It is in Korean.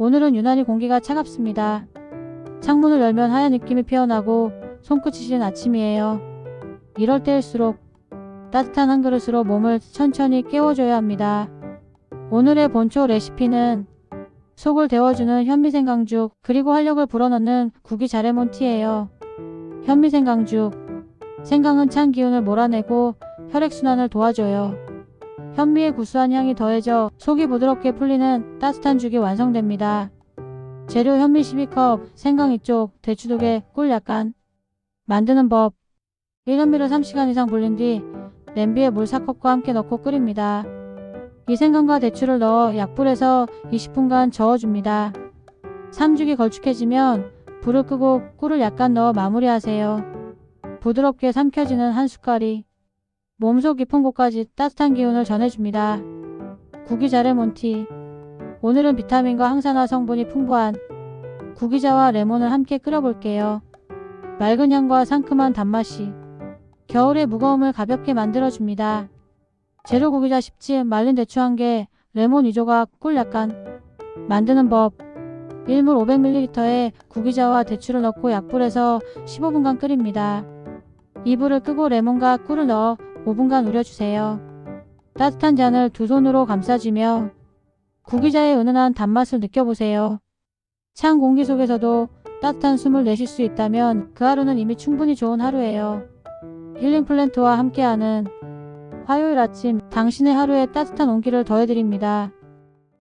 오늘은 유난히 공기가 차갑습니다. 창문을 열면 하얀 입김이 피어나고 손끝이 시린 아침이에요. 이럴 때일수록 따뜻한 한 그릇으로 몸을 천천히 깨워줘야 합니다. 오늘의 본초 레시피는 속을 데워주는 현미생강죽 그리고 활력을 불어넣는 구기 자레몬티예요. 현미생강죽 생강은 찬 기운을 몰아내고 혈액순환을 도와줘요. 현미의 구수한 향이 더해져 속이 부드럽게 풀리는 따뜻한 죽이 완성됩니다. 재료 현미 12컵, 생강 2쪽, 대추 2개, 꿀 약간. 만드는 법 1현미를 3시간 이상 불린 뒤 냄비에 물 4컵과 함께 넣고 끓입니다. 이 생강과 대추를 넣어 약불에서 20분간 저어줍니다. 삼죽이 걸쭉해지면 불을 끄고 꿀을 약간 넣어 마무리하세요. 부드럽게 삼켜지는 한 숟갈이 몸속 깊은 곳까지 따뜻한 기운을 전해줍니다. 구기자 레몬티 오늘은 비타민과 항산화 성분이 풍부한 구기자와 레몬을 함께 끓여볼게요. 맑은 향과 상큼한 단맛이 겨울의 무거움을 가볍게 만들어줍니다. 재료 구기자 10집, 말린 대추 1개, 레몬 2조각, 꿀 약간 만드는 법 1물 500ml에 구기자와 대추를 넣고 약불에서 15분간 끓입니다. 이불을 끄고 레몬과 꿀을 넣어 5분간 우려주세요. 따뜻한 잔을 두 손으로 감싸주며 구기자의 은은한 단맛을 느껴보세요. 찬 공기 속에서도 따뜻한 숨을 내쉴 수 있다면 그 하루는 이미 충분히 좋은 하루예요. 힐링 플랜트와 함께하는 화요일 아침 당신의 하루에 따뜻한 온기를 더해드립니다.